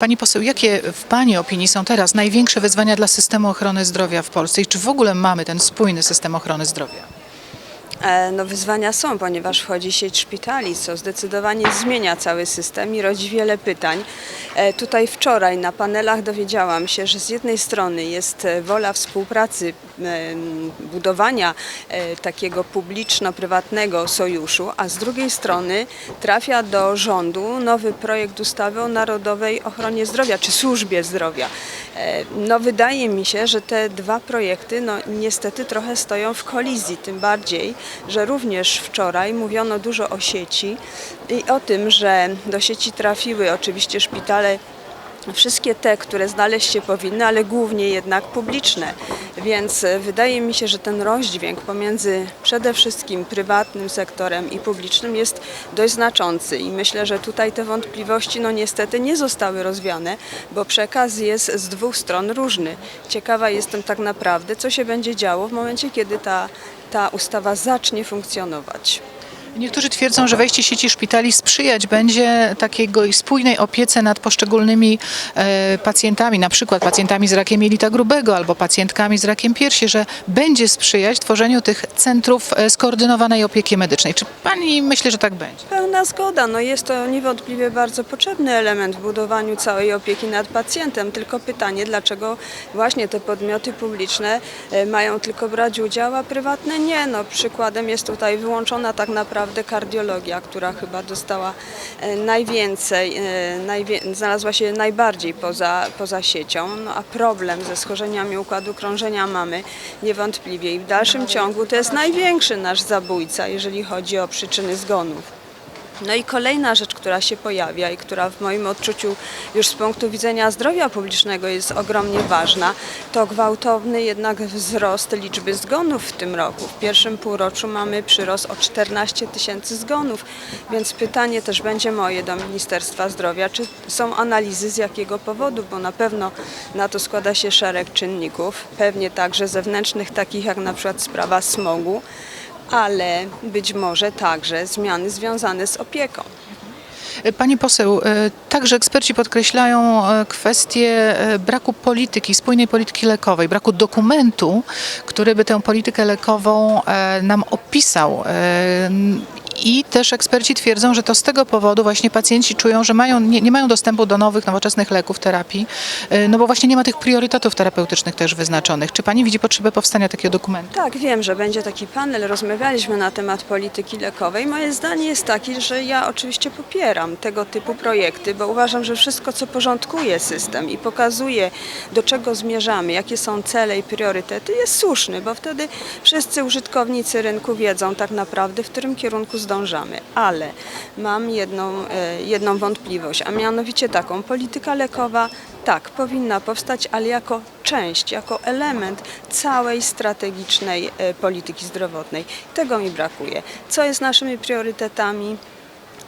Pani poseł, jakie w Pani opinii są teraz największe wyzwania dla systemu ochrony zdrowia w Polsce i czy w ogóle mamy ten spójny system ochrony zdrowia? E, No wyzwania są, ponieważ wchodzi sieć szpitali, co zdecydowanie zmienia cały system i rodzi wiele pytań. E, Tutaj wczoraj na panelach dowiedziałam się, że z jednej strony jest e, wola współpracy, em, budowania e, takiego publiczno-prywatnego sojuszu, a z drugiej strony trafia do rządu nowy projekt ustawy o Narodowej Ochronie Zdrowia czy Służbie Zdrowia. E, No wydaje mi się, że te dwa projekty no niestety trochę stoją w kolizji, tym bardziej, że również wczoraj mówiono dużo o sieci i o tym, że do sieci trafiły oczywiście szpitale Wszystkie te, które znaleźć się powinny, ale głównie jednak publiczne. Więc e, wydaje mi się, że ten rozdźwięk pomiędzy przede wszystkim prywatnym sektorem i publicznym jest dość znaczący i myślę, że tutaj te wątpliwości no niestety nie zostały rozwiane, bo przekaz jest z dwóch stron różny. Ciekawa jestem tak naprawdę, co się będzie działo w momencie, kiedy ta, ta ustawa zacznie funkcjonować. Niektórzy twierdzą, że wejście sieci szpitali sprzyjać będzie takiego spójnej opiece nad poszczególnymi e, pacjentami, na przykład pacjentami z rakiem jelita grubego albo pacjentkami z rakiem piersi, że będzie sprzyjać tworzeniu tych centrów e, skoordynowanej opieki medycznej. Czy Pani myśli, że tak będzie? Pełna zgoda. No jest to niewątpliwie bardzo potrzebny element w budowaniu całej opieki nad pacjentem. Tylko pytanie, dlaczego właśnie te podmioty publiczne e, mają tylko brać udział, a prywatne nie. No, przykładem jest tutaj wyłączona tak naprawdę kardiologia, która chyba dostała e, najwięcej, e, znalazła się najbardziej poza, poza siecią, no, a problem ze schorzeniami układu krążenia mamy niewątpliwie i w dalszym ciągu to jest największy nasz zabójca, jeżeli chodzi o przyczyny zgonów. No i kolejna rzecz, która się pojawia i która w moim odczuciu już z punktu widzenia zdrowia publicznego jest ogromnie ważna, to gwałtowny jednak wzrost liczby zgonów w tym roku. W pierwszym półroczu mamy przyrost o 14 tysięcy zgonów, więc pytanie też będzie moje do Ministerstwa Zdrowia, czy są analizy z jakiego powodu, bo na pewno na to składa się szereg czynników, pewnie także zewnętrznych, takich jak na przykład sprawa smogu, ale być może także zmiany związane z opieką. Pani poseł, e, także eksperci podkreślają e, kwestię e, braku polityki, spójnej polityki lekowej, braku dokumentu, który by tę politykę lekową nam opisał. I też eksperci twierdzą, że to z tego powodu właśnie pacjenci czują, że mają, nie, nie mają dostępu do nowych, nowoczesnych leków, terapii, e, no bo właśnie nie ma tych priorytetów terapeutycznych też wyznaczonych. Czy Pani widzi potrzebę powstania takiego dokumentu? Tak, wiem, że będzie taki panel, rozmawialiśmy na temat polityki lekowej. Moje zdanie jest takie, że ja oczywiście popieram tego typu projekty, bo uważam, że wszystko, co porządkuje system i pokazuje, do czego zmierzamy, jakie są cele i priorytety, jest słuszny, bo wtedy wszyscy użytkownicy rynku wiedzą tak naprawdę, w którym kierunku zdążamy. Ale mam jedną, e, jedną wątpliwość, a mianowicie taką, polityka lekowa tak, powinna powstać, ale jako część, jako element całej strategicznej e, polityki zdrowotnej. Tego mi brakuje. Co jest naszymi priorytetami?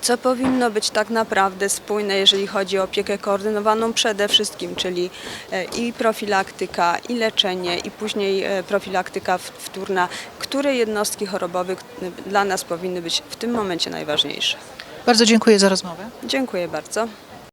Co powinno być tak naprawdę spójne, jeżeli chodzi o opiekę koordynowaną przede wszystkim, czyli e, i profilaktyka, i leczenie, i później e, profilaktyka wtórna. Które jednostki chorobowe dla nas powinny być w tym momencie najważniejsze? Bardzo dziękuję za rozmowę. Dziękuję bardzo.